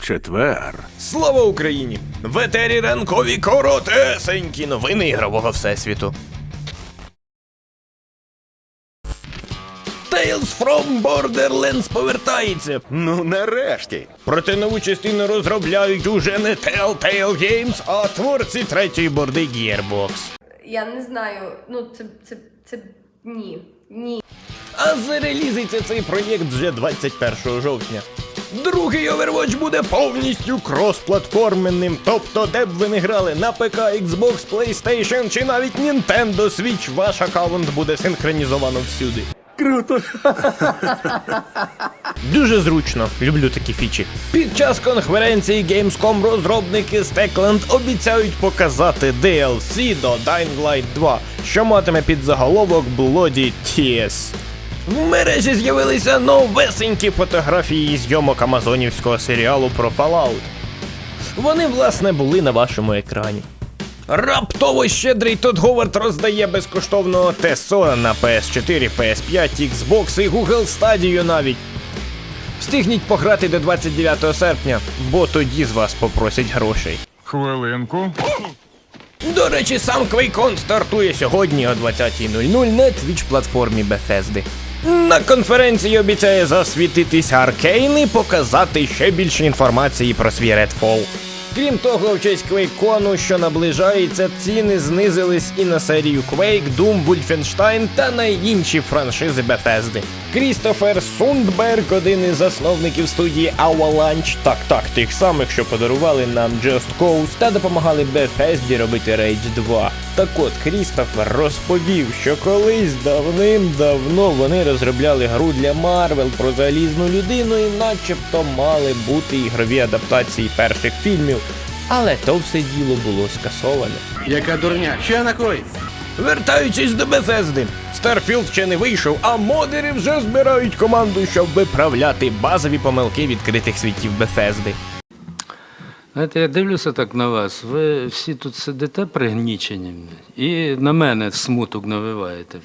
четвер. Слава Україні! В етері ранкові коротесенькі новини ігрового всесвіту. Tales from Borderlands повертається. Ну, нарешті. Проте нову частину розробляють уже не Telltale Games, а творці третьої борди Gearbox. Я не знаю, ну це, це, це ні. Ні. А зарелізиться цей проєкт вже 21 жовтня. Другий Overwatch буде повністю кросплатформенним, тобто де б ви не грали на ПК, Xbox, PlayStation чи навіть Nintendo Switch, ваш аккаунт буде синхронізовано всюди. Круто! Дуже зручно, люблю такі фічі. Під час конференції Gamescom розробники з Techland обіцяють показати DLC до Dying Light 2, що матиме під заголовок Bloody Tears. В мережі з'явилися новесенькі фотографії зйомок амазонівського серіалу про Fallout. Вони, власне, були на вашому екрані. Раптово щедрий Тодд Говард роздає безкоштовного ТСО на PS4, PS5, Xbox і Google Stadia навіть. Встигніть пограти до 29 серпня, бо тоді з вас попросять грошей. Хвилинку. До речі, сам QuakeCon стартує сьогодні о 20.00 на Twitch платформі Bethesda. На конференції обіцяє засвітитись Аркейн і показати ще більше інформації про свій Redfall. Крім того, в честь QuakeCon, що наближається, ціни знизились і на серію Quake, Doom, Wolfenstein та на інші франшизи Bethesda. Крістофер Сундберг, один із засновників студії Avalanche, так так, тих самих, що подарували нам Just Cause та допомагали Bethesda робити Rage 2. Так от Крістофер розповів, що колись давним-давно вони розробляли гру для Марвел про залізну людину і начебто мали бути ігрові адаптації перших фільмів. Але то все діло було скасоване. Яка дурня? Що на кой? Вертаючись до Bethesda, Starfield ще не вийшов, а модери вже збирають команду, щоб виправляти базові помилки відкритих світів Bethesda. Знаєте, я дивлюся так на вас. Ви всі тут сидите пригнічені і на мене смуток навиваєте.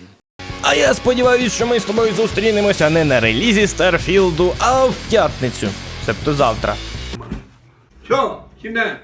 А я сподіваюся, що ми з тобою зустрінемося не на релізі Старфілду, а в п'ятницю, себто завтра. Що? Чи не?